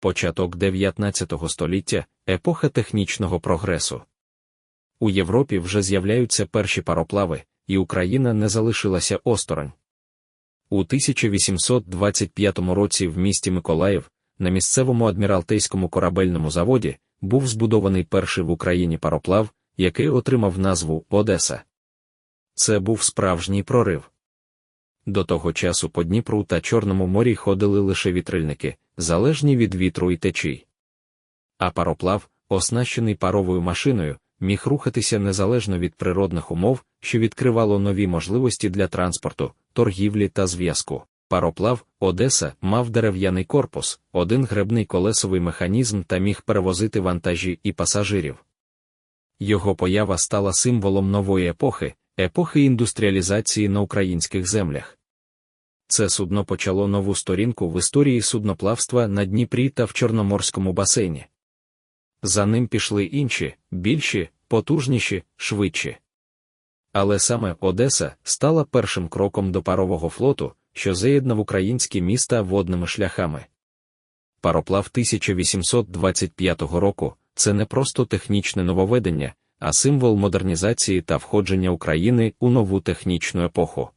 початок 19 століття, епоха технічного прогресу. У Європі вже з'являються перші пароплави, і Україна не залишилася осторонь. У 1825 році в місті Миколаїв, на місцевому адміралтейському корабельному заводі, був збудований перший в Україні пароплав, який отримав назву Одеса. Це був справжній прорив. До того часу по Дніпру та Чорному морі ходили лише вітрильники, залежні від вітру і течій. А пароплав, оснащений паровою машиною, міг рухатися незалежно від природних умов, що відкривало нові можливості для транспорту, торгівлі та зв'язку. Пароплав Одеса мав дерев'яний корпус, один гребний колесовий механізм та міг перевозити вантажі і пасажирів. Його поява стала символом нової епохи, епохи індустріалізації на українських землях. Це судно почало нову сторінку в історії судноплавства на Дніпрі та в Чорноморському басейні. За ним пішли інші, більші, потужніші, швидші. Але саме Одеса стала першим кроком до парового флоту, що заєднав українські міста водними шляхами. Пароплав 1825 року це не просто технічне нововведення, а символ модернізації та входження України у нову технічну епоху.